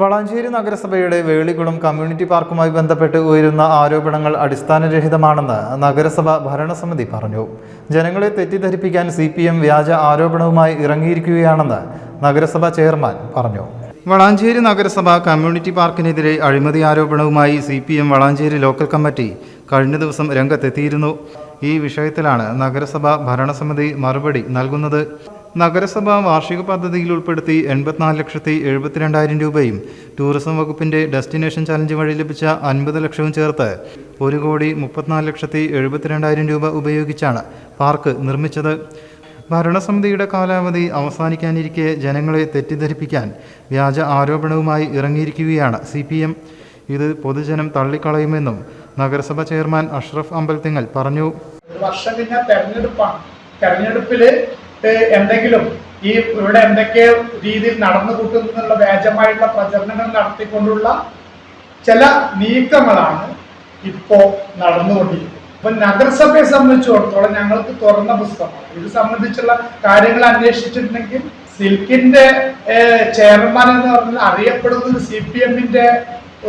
വളാഞ്ചേരി നഗരസഭയുടെ വേളികുളം കമ്മ്യൂണിറ്റി പാർക്കുമായി ബന്ധപ്പെട്ട് ഉയരുന്ന ആരോപണങ്ങൾ അടിസ്ഥാനരഹിതമാണെന്ന് നഗരസഭ ഭരണസമിതി പറഞ്ഞു. ജനങ്ങളെ തെറ്റിദ്ധരിപ്പിക്കാൻ സി പി എം വ്യാജ ആരോപണവുമായി ഇറങ്ങിയിരിക്കുകയാണെന്ന് നഗരസഭ ചെയർമാൻ പറഞ്ഞു. വളാഞ്ചേരി നഗരസഭ കമ്മ്യൂണിറ്റി പാർക്കിനെതിരെ അഴിമതി ആരോപണവുമായി C P M Valanchery local committee കഴിഞ്ഞ ദിവസം രംഗത്തെത്തിയിരുന്നു. ഈ വിഷയത്തിലാണ് നഗരസഭ ഭരണസമിതി മറുപടി നൽകുന്നത്. നഗരസഭ വാർഷിക പദ്ധതിയിൽ ഉൾപ്പെടുത്തി എൺപത്തിനാല് ലക്ഷത്തി എഴുപത്തിരണ്ടായിരം രൂപയും ടൂറിസം വകുപ്പിന്റെ ഡെസ്റ്റിനേഷൻ ചലഞ്ച് വഴി ലഭിച്ച അൻപത് ലക്ഷവും ചേർത്ത് ഒരു കോടി മുപ്പത്തിനാല് ലക്ഷത്തി എഴുപത്തിരണ്ടായിരം രൂപ ഉപയോഗിച്ചാണ് പാർക്ക് നിർമ്മിച്ചത്. ഭരണസമിതിയുടെ കാലാവധി അവസാനിക്കാനിരിക്കെ ജനങ്ങളെ തെറ്റിദ്ധരിപ്പിക്കാൻ വ്യാജ ആരോപണവുമായി ഇറങ്ങിയിരിക്കുകയാണ് സി ഇത് പൊതുജനം തള്ളിക്കളയുമെന്നും നഗരസഭ ചെയർമാൻ അഷ്റഫ് അമ്പൽത്തിങ്ങൽ പറഞ്ഞു. വർഷം തെരഞ്ഞെടുപ്പാണ്. തെരഞ്ഞെടുപ്പിൽ ഏഹ് എന്തെങ്കിലും ഈ ഇവിടെ എന്തൊക്കെ രീതിയിൽ നടന്നു കൂട്ടുന്നുള്ള വ്യാജമായിട്ടുള്ള പ്രചരണങ്ങൾ നടത്തിക്കൊണ്ടുള്ള ചില നീക്കങ്ങളാണ് ഇപ്പോ നടന്നുകൊണ്ടിരിക്കുന്നത്. അപ്പൊ നഗരസഭയെ സംബന്ധിച്ചിടത്തോളം ഞങ്ങൾക്ക് തുറന്ന പുസ്തകമാണ്. ഇത് സംബന്ധിച്ചുള്ള കാര്യങ്ങൾ അന്വേഷിച്ചിട്ടുണ്ടെങ്കിൽ സിൽക്കിന്റെ ചെയർമാൻ എന്ന് പറഞ്ഞാൽ അറിയപ്പെടുന്നത് സി പി എമ്മിന്റെ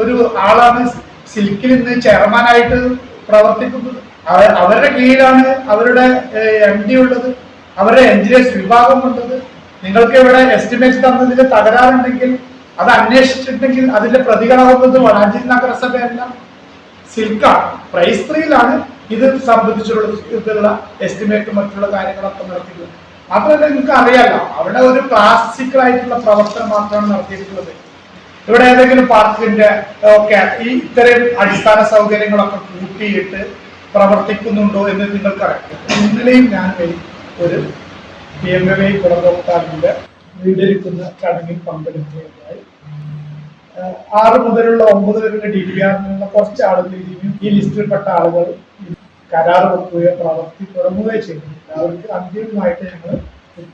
ഒരു ആളാണ് സിൽക്കിൽ ഇന്ന് ചെയർമാനായിട്ട് പ്രവർത്തിക്കുന്നത്. അവരുടെ കീഴിലാണ് അവരുടെ എം ഡി ഉള്ളത്. അവരുടെ എഞ്ചിനീയേഴ്സ് വിഭാഗം കൊണ്ടത് നിങ്ങൾക്ക് ഇവിടെ എസ്റ്റിമേറ്റ് തന്നതിൽ തകരാറുണ്ടെങ്കിൽ അത് അന്വേഷിച്ചിട്ടുണ്ടെങ്കിൽ അതിന്റെ പ്രതികളാകുന്നത് വളാഞ്ചേരി നഗരസഭയല്ല സിൽക്കാണ്. പ്രൈസ് ത്രീയിലാണ് ഇത് സംബന്ധിച്ചുള്ള എസ്റ്റിമേറ്റ് എസ്റ്റിമേറ്റും മറ്റുള്ള കാര്യങ്ങളൊക്കെ നടത്തിയത് മാത്രമല്ല നിങ്ങൾക്ക് അറിയാലോ അവിടെ ഒരു ക്ലാസിക്കൽ ആയിട്ടുള്ള പ്രവർത്തനം മാത്രമാണ് നടത്തിയിട്ടുള്ളത്. ഇവിടെ ഏതെങ്കിലും പാർക്കിന്റെ ഒക്കെ ഈ ഇത്തരം അടിസ്ഥാന സൗകര്യങ്ങളൊക്കെ കൂട്ടിയിട്ട് പ്രവർത്തിക്കുന്നുണ്ടോ എന്ന് നിങ്ങൾക്കറിയാം. ഇന്നലെയും ഞാൻ വഴി ഒരു പി എം എ ഗുണഭോക്താവിന്റെ വീടിരിക്കുന്ന ചടങ്ങിൽ പങ്കെടുക്കുകയുണ്ടായി. ആറ് മുതലുള്ള ഒമ്പത് വരെയുള്ള ഡി പി ആറിനുള്ള കുറച്ച് ആളുകൾ ഇനിയും ഈ ലിസ്റ്റിൽപ്പെട്ട ആളുകൾ കരാർ വെക്കുകയോ പ്രവർത്തി തുടങ്ങുകയോ ചെയ്തിട്ടില്ല അവർക്ക് അന്തിമമായിട്ട് ഞങ്ങൾ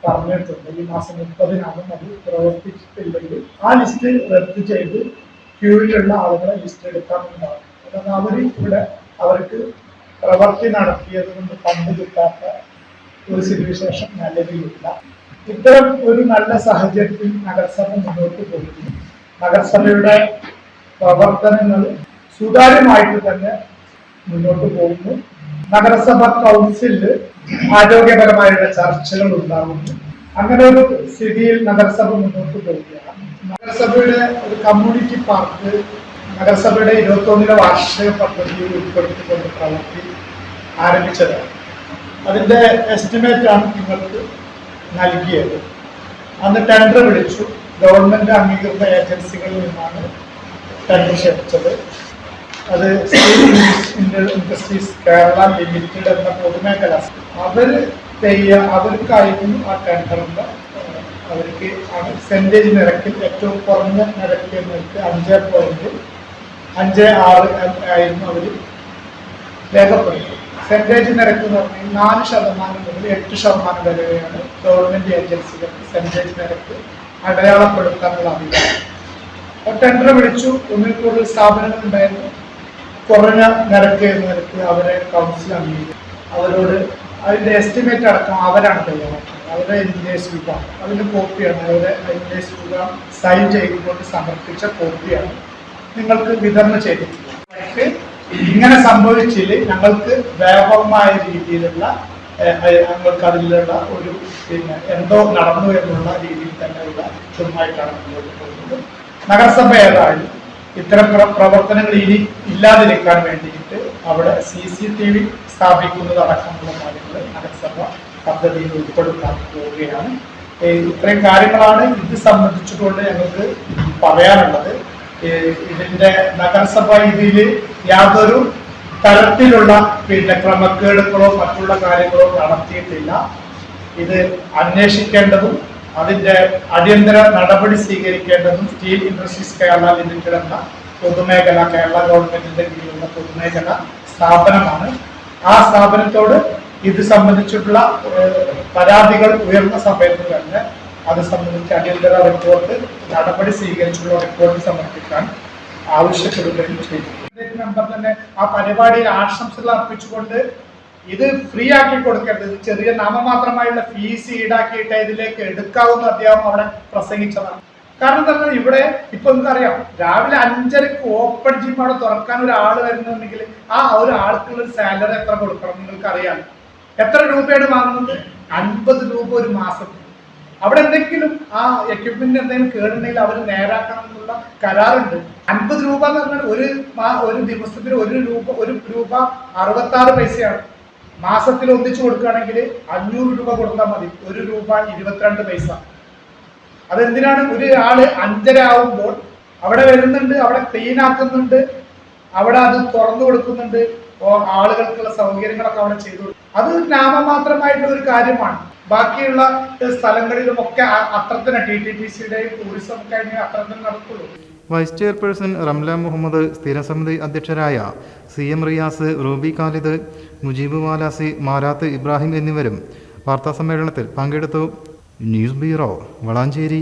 പറഞ്ഞിട്ടുണ്ട്. ഈ മാസം മുപ്പതിനാണ് അത് പ്രവർത്തിച്ചിട്ടില്ലെങ്കിൽ ആ ലിസ്റ്റ് റദ്ദ് ചെയ്ത് ക്യൂവിലുള്ള ആളുകളെ ലിസ്റ്റ് എടുക്കാമെന്നാണ് കാരണം അവർ ഇവിടെ അവർക്ക് പ്രവർത്തി നടത്തിയത് കൊണ്ട് ഫണ്ട് കിട്ടാത്ത ഒരു സ്ഥിതിവിശേഷം നിലവിലില്ല ഇത്തരം ഒരു നല്ല സാഹചര്യത്തിൽ നഗരസഭ മുന്നോട്ട് പോകുന്നു. നഗരസഭയുടെ പ്രവർത്തനങ്ങൾ സുതാര്യമായിട്ട് തന്നെ മുന്നോട്ട് പോകുന്നു. നഗരസഭ കൗൺസിലിൽ ആരോഗ്യപരമായുള്ള ചർച്ചകൾ ഉണ്ടാകുന്നു. അങ്ങനെ ഒരു സ്ഥിതിയിൽ നഗരസഭ മുന്നോട്ട് പോവുകയാണ് നഗരസഭയുടെ ഒരു കമ്മ്യൂണിറ്റി പാർക്ക് നഗരസഭയുടെ ഇരുപത്തൊന്നിലെ വാർഷിക പദ്ധതിയിൽ ഉൾപ്പെടുത്തിക്കൊണ്ട് പ്രവൃത്തി ആരംഭിച്ചതാണ്. അതിന്റെ എസ്റ്റിമേറ്റ് ആണ് നിങ്ങൾക്ക് നൽകിയത്. അന്ന് ടെൻഡർ വിളിച്ചു. ഗവൺമെന്റ് അംഗീകൃത ഏജൻസികളിൽ നിന്നാണ് ടെൻഡർ ക്ഷണിച്ചത്. അത് ഇൻഡസ്ട്രീസ് കേരള ലിമിറ്റഡ് എന്ന പൊതുമേഖല അവർ തെയ്യ അവർക്കായിരുന്നു ആ ടെൻഡറിന്റെ അവർക്ക് സെന്റേജ് നിരക്കിൽ ഏറ്റവും കുറഞ്ഞ നിരക്കിൽ നിരക്ക് അഞ്ച് പോയിന്റ് അഞ്ച് ആറ് ആയിരുന്നു അവർ രേഖപ്പെടുത്തി സെന്റേജ് നിരക്ക് എന്ന് പറഞ്ഞാൽ നാല് ശതമാനം മുതൽ എട്ട് ശതമാനം വരെയാണ് ഗവൺമെന്റ് ഏജൻസികൾ സെന്റേജ് നിരക്ക് അടയാളപ്പെടുത്താനുള്ള അധികാരം ടെൻഡർ വിളിച്ചു. ഒന്നിൽ കൂടുതൽ സ്ഥാപനങ്ങൾ ഉണ്ടായിരുന്നു. കുറഞ്ഞ നിരക്ക് എന്ന നിരക്ക് അവരെ കൗൺസിൽ അംഗീകരിച്ചു. അവരോട് അതിന്റെ എസ്റ്റിമേറ്റ് അടക്കം അവരാണ് തയ്യാറാക്കുന്നത് അവരുടെ എഞ്ചിനീയേഴ്സ് വിഭാഗം. അതിന്റെ കോപ്പിയാണ് അവരുടെ എഞ്ചിനീയേഴ്സ് വിഭാഗം സൈൻ ചെയ്തുകൊണ്ട് സമർപ്പിച്ച കോപ്പിയാണ് നിങ്ങൾക്ക് വിതരണം ചെയ്തിട്ടുള്ളത് ഇങ്ങനെ സംഭവിച്ചില്ല ഞങ്ങൾക്ക് വ്യാപകമായ രീതിയിലുള്ള ഞങ്ങൾക്ക് അതിലുള്ള ഒരു പിന്നെ എന്തോ നടന്നു എന്നുള്ള രീതിയിൽ തന്നെയുള്ള ഇതുമായിട്ടാണ് മുന്നോട്ട് പോകുന്നത്. നഗരസഭ ഏതായാലും ഇത്തരം പ്രവർത്തനങ്ങൾ ഇനി ഇല്ലാതിരിക്കാൻ വേണ്ടിയിട്ട് അവിടെ സി സി ടി വി സ്ഥാപിക്കുന്നത് അടക്കമുള്ള കാര്യങ്ങൾ നഗരസഭ പദ്ധതിയിൽ ഉൾപ്പെടുത്താൻ പോവുകയാണ്. ഇത്രയും കാര്യങ്ങളാണ് ഇത് സംബന്ധിച്ചുകൊണ്ട് ഞങ്ങൾക്ക് പറയാനുള്ളത്. ഇതിന്റെ നഗരസഭ ഇതിൽ യാതൊരു തരത്തിലുള്ള പിന്നെ ക്രമക്കേടുകളോ മറ്റുള്ള കാര്യങ്ങളോ നടത്തിയിട്ടില്ല. ഇത് അന്വേഷിക്കേണ്ടതും അതിന്റെ അടിയന്തര നടപടി സ്വീകരിക്കേണ്ടതും സ്റ്റീൽ ഇൻഡസ്ട്രീസ് കേരള ലിമിറ്റഡ് എന്ന പൊതുമേഖല കേരള ഗവൺമെന്റിന്റെ കീഴിലുള്ള പൊതുമേഖല സ്ഥാപനമാണ്. ആ സ്ഥാപനത്തോട് ഇത് സംബന്ധിച്ചിട്ടുള്ള പരാതികൾ ഉയർന്ന സമയത്ത് തന്നെ അത് സംബന്ധിച്ച് അടിയന്തര റിപ്പോർട്ട് നടപടി സ്വീകരിച്ചുള്ള റിപ്പോർട്ട് സമർപ്പിക്കാൻ ആവശ്യപ്പെടുകയും ചെയ്തു നമ്പർ തന്നെ ആ പരിപാടിയിൽ ആശംസകൾ അർപ്പിച്ചുകൊണ്ട് ഇത് ഫ്രീ ആക്കി കൊടുക്കരുത്. ചെറിയ നാമമാത്രമായുള്ള ഫീസ് ഈടാക്കിയിട്ട് ഇതിലേക്ക് എടുക്കാവുന്ന അദ്ദേഹം അവിടെ പ്രസംഗിച്ചതാണ്. കാരണം എന്താ ഇവിടെ ഇപ്പൊ നമുക്കറിയാം രാവിലെ അഞ്ചരക്ക് ഓപ്പൺ ജിം അവിടെ തുറക്കാൻ ഒരാൾ വരുന്നുണ്ടെങ്കിൽ ആ ഒരു ആൾക്കുള്ള ഒരു സാലറി എത്ര കൊടുക്കണം നിങ്ങൾക്ക് അറിയാം എത്ര രൂപയാണ് വാങ്ങുന്നത്? അൻപത് രൂപ ഒരു മാസത്തിൽ. അവിടെ എന്തെങ്കിലും ആ എക്യുപ്മെന്റ് എന്തെങ്കിലും കേടുണ്ടെങ്കിൽ അവർ നേരാക്കണം എന്നുള്ള കരാറുണ്ട്. അൻപത് രൂപ എന്ന് പറഞ്ഞാൽ ഒരു ഒരു ദിവസത്തിന് ഒരു രൂപ ഒരു രൂപ അറുപത്തി ആറ് പൈസയാണ്. മാസത്തിൽ ഒന്നിച്ചു കൊടുക്കുകയാണെങ്കിൽ അഞ്ഞൂറ് രൂപ കൊടുത്താൽ മതി. ഒരു രൂപ ഇരുപത്തിരണ്ട് പൈസ. അതെന്തിനാണ്? ഒരു ആൾ അഞ്ചര ആവുമ്പോൾ അവിടെ വരുന്നുണ്ട് അവിടെ ക്ലീൻ ആക്കുന്നുണ്ട് അവിടെ അത് തുറന്നു കൊടുക്കുന്നുണ്ട്. ആളുകൾക്കുള്ള സൗകര്യങ്ങളൊക്കെ അവിടെ ചെയ്തു. അത് നാമമാത്രമായിട്ടുള്ള ഒരു കാര്യമാണ്. ബാക്കിയുള്ള സ്ഥലങ്ങളിലും ഒക്കെ അത്ര അത്രത്തിന് ടി ടി പി സിയുടെയും ടൂറിസം ഒക്കെ അത്ര അത്രത്തിന് നടക്കുള്ളൂ. വൈസ് ചെയർപേഴ്സൺ റംല മുഹമ്മദ് സ്ഥിരസമിതി അധ്യക്ഷരായ സി എം റിയാസ് റൂബി ഖാലിദ് മുജീബ് വാലാസി മാരാത്ത് ഇബ്രാഹിം എന്നിവരും വാർത്താസമ്മേളനത്തിൽ പങ്കെടുത്തു. News bureau Valanchery.